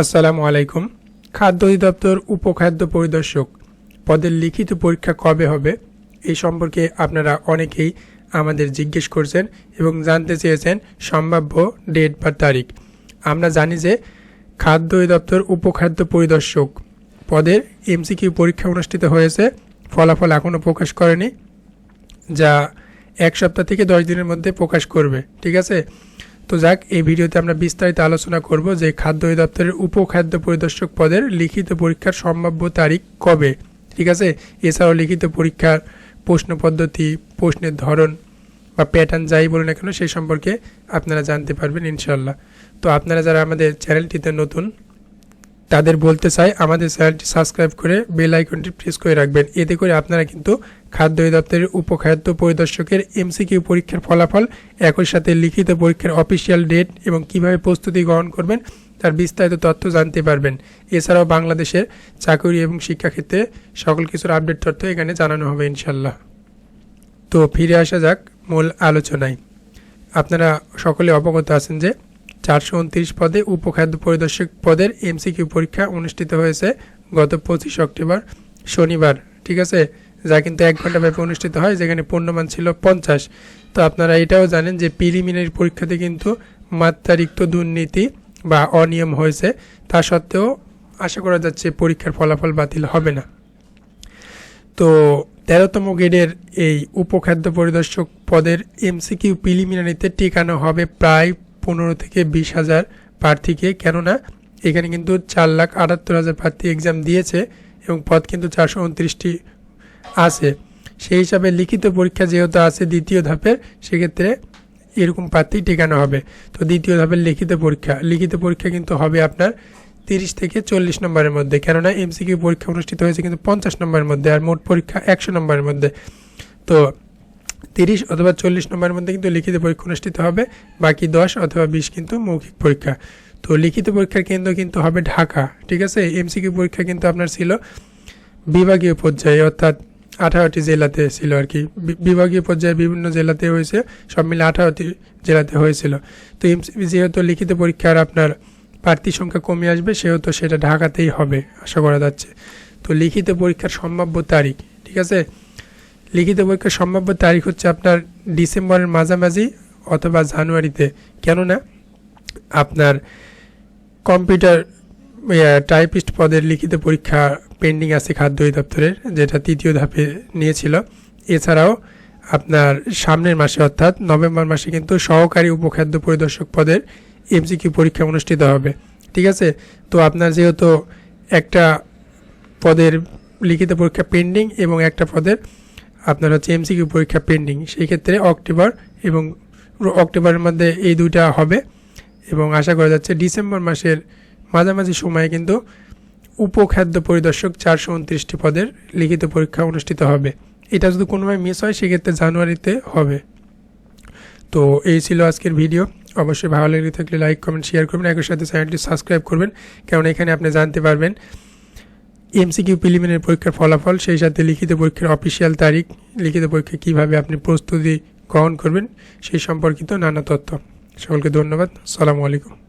আসসালামু আলাইকুম। খাদ্য অধিদপ্তর উপখাদ্য পরিদর্শক পদের লিখিত পরীক্ষা কবে হবে? এই সম্পর্কে আপনারা অনেকেই আমাদের জিজ্ঞেস করছেন এবং জানতে চেয়েছেন সম্ভাব্য ডেট বা তারিখ। আমরা জানি যে খাদ্য অধিদপ্তর উপখাদ্য পরিদর্শক পদের এমসিকিউ পরীক্ষা অনুষ্ঠিত হয়েছে, ফলাফল এখনও প্রকাশ করেনি, যা এক সপ্তাহ থেকে দশ দিনের মধ্যে প্রকাশ করবে, ঠিক আছে? তো যাক, এই ভিডিওতে আমরা বিস্তারিত আলোচনা করব যে খাদ্য অধিদপ্তরের উপখাদ্য পরিদর্শক পদের লিখিত পরীক্ষার সম্ভাব্য তারিখ কবে। ঠিক আছে? এছাড়াও লিখিত পরীক্ষার প্রশ্ন পদ্ধতি, প্রশ্নের ধরন বা প্যাটার্ন যাই বলুন না কেন সেই সম্পর্কে আপনারা জানতে পারবেন ইনশাল্লাহ তো আপনারা যারা আমাদের চ্যানেলটিতে নতুন তাদের বলতে চাই, আমাদের চ্যানেলটি সাবস্ক্রাইব করে বেল আইকনটি প্রেস করে রাখবেন। এতে করে আপনারা কিন্তু খাদ্য অধিদপ্তরের উপখাদ্য পরিদর্শকের এমসিকিউ পরীক্ষার ফলাফল, একই সাথে লিখিত পরীক্ষার অফিসিয়াল ডেট এবং কীভাবে প্রস্তুতি গ্রহণ করবেন, তার বিস্তারিত তথ্য জানতে পারবেন। এছাড়াও বাংলাদেশের চাকরি এবং শিক্ষাক্ষেত্রে সকল কিছুর আপডেট তথ্য এখানে জানানো হবে ইনশাল্লাহ তো ফিরে আসা যাক মূল আলোচনায়। আপনারা সকলে অবগত আছেন যে চারশো উনত্রিশ পদে উপখাদ্য পরিদর্শক পদের এমসিকিউ পরীক্ষা অনুষ্ঠিত হয়েছে গত পঁচিশ অক্টোবর শনিবার, ঠিক আছে? যা কিন্তু এক ঘণ্টা ব্যাপী অনুষ্ঠিত হয়, যেখানে পূর্ণমান ছিল পঞ্চাশ। তো আপনারা এটাও জানেন যে প্রিলিমিনারি পরীক্ষাতে কিন্তু মাত্রারিক্ত দুর্নীতি বা অনিয়ম হয়েছে। তা সত্ত্বেও আশা করা যাচ্ছে পরীক্ষার ফলাফল বাতিল হবে না। তো তেরোতম গ্রেডের এই উপখাদ্য পরিদর্শক পদের এমসিকিউ প্রিলিমিনারিতে টিকানো হবে প্রায় পনেরো থেকে বিশ হাজার প্রার্থীকে, কেননা এখানে কিন্তু চার লাখ আটাত্তর হাজার প্রার্থী এক্সাম দিয়েছে এবং পদ কিন্তু চারশো উনত্রিশটি আছে। সেই হিসাবে লিখিত পরীক্ষা যেহেতু আছে দ্বিতীয় ধাপের সেক্ষেত্রে এরকম প্রার্থী টিকানো হবে। তো দ্বিতীয় ধাপের লিখিত পরীক্ষা লিখিত পরীক্ষা কিন্তু হবে আপনার তিরিশ থেকে চল্লিশ নম্বরের মধ্যে, কেননা এমসিকিউ পরীক্ষা অনুষ্ঠিত হয়েছে কিন্তু পঞ্চাশ নম্বরের মধ্যে আর মোট পরীক্ষা একশো নম্বরের মধ্যে। তো তিরিশ অথবা চল্লিশ নম্বরের মধ্যে কিন্তু লিখিত পরীক্ষা অনুষ্ঠিত হবে, বাকি দশ অথবা বিশ কিন্তু মৌখিক পরীক্ষা। তো লিখিত পরীক্ষার কেন্দ্র কিন্তু হবে ঢাকা, ঠিক আছে? এমসিকিউ পরীক্ষা কিন্তু আপনার ছিল বিভাগীয় পর্যায়ে, অর্থাৎ আঠারোটি জেলাতে ছিল আর কি। বিভাগীয় পর্যায়ে বিভিন্ন জেলাতে হয়েছে, সব মিলে আঠারোটি জেলাতে হয়েছিল। তো যেহেতু লিখিত পরীক্ষার আপনার প্রার্থী সংখ্যা কমে আসবে, সেহেতু সেটা ঢাকাতেই হবে, আশা করা যাচ্ছে। তো লিখিত পরীক্ষার সম্ভাব্য তারিখ, ঠিক আছে? লিখিত পরীক্ষার সম্ভাব্য তারিখ হচ্ছে আপনার ডিসেম্বরের মাঝামাঝি অথবা জানুয়ারিতে। কেননা আপনার কম্পিউটার টাইপিস্ট পদের লিখিত পরীক্ষা পেন্ডিং আছে খাদ্য অধিদপ্তরের, যেটা তৃতীয় ধাপে নিয়েছিল। এছাড়াও আপনার সামনের মাসে অর্থাৎ নভেম্বর মাসে কিন্তু সহকারী উপখাদ্য পরিদর্শক পদের এমসিকিউ পরীক্ষা অনুষ্ঠিত হবে। ঠিক আছে? তো আপনার যেহেতু একটা পদের লিখিত পরীক্ষা পেন্ডিং এবং একটা পদের আপনার হচ্ছে এমসিকিউ পরীক্ষা পেন্ডিং সেই ক্ষেত্রে অক্টোবর এবং অক্টোবরের মধ্যে এই দুইটা হবে এবং আশা করা যাচ্ছে ডিসেম্বর মাসের মাঝামাঝি সময়ে কিন্তু উপখাদ্য পরিদর্শক চারশো উনত্রিশটি পদের লিখিত পরীক্ষা অনুষ্ঠিত হবে। এটা যদি কোনোভাবে মিস হয়, সেক্ষেত্রে জানুয়ারিতে হবে। তো এই ছিল আজকের ভিডিও অবশ্যই ভালো লেগে থাকলে লাইক কমেন্ট শেয়ার করবেন। একই সাথে চ্যানেলটি সাবস্ক্রাইব করবেন। কারণ এখানে আপনি জানতে পারবেন এমসিকিউ প্রিলিমিনারি পরীক্ষার ফলাফল, সেই সাথে লিখিত পরীক্ষার অফিসিয়াল তারিখ, লিখিত পরীক্ষা কীভাবে আপনি প্রস্তুতি গ্রহণ করবেন, সেই সম্পর্কিত নানা তথ্য। সকলকে ধন্যবাদ। সালামু আলাইকুম।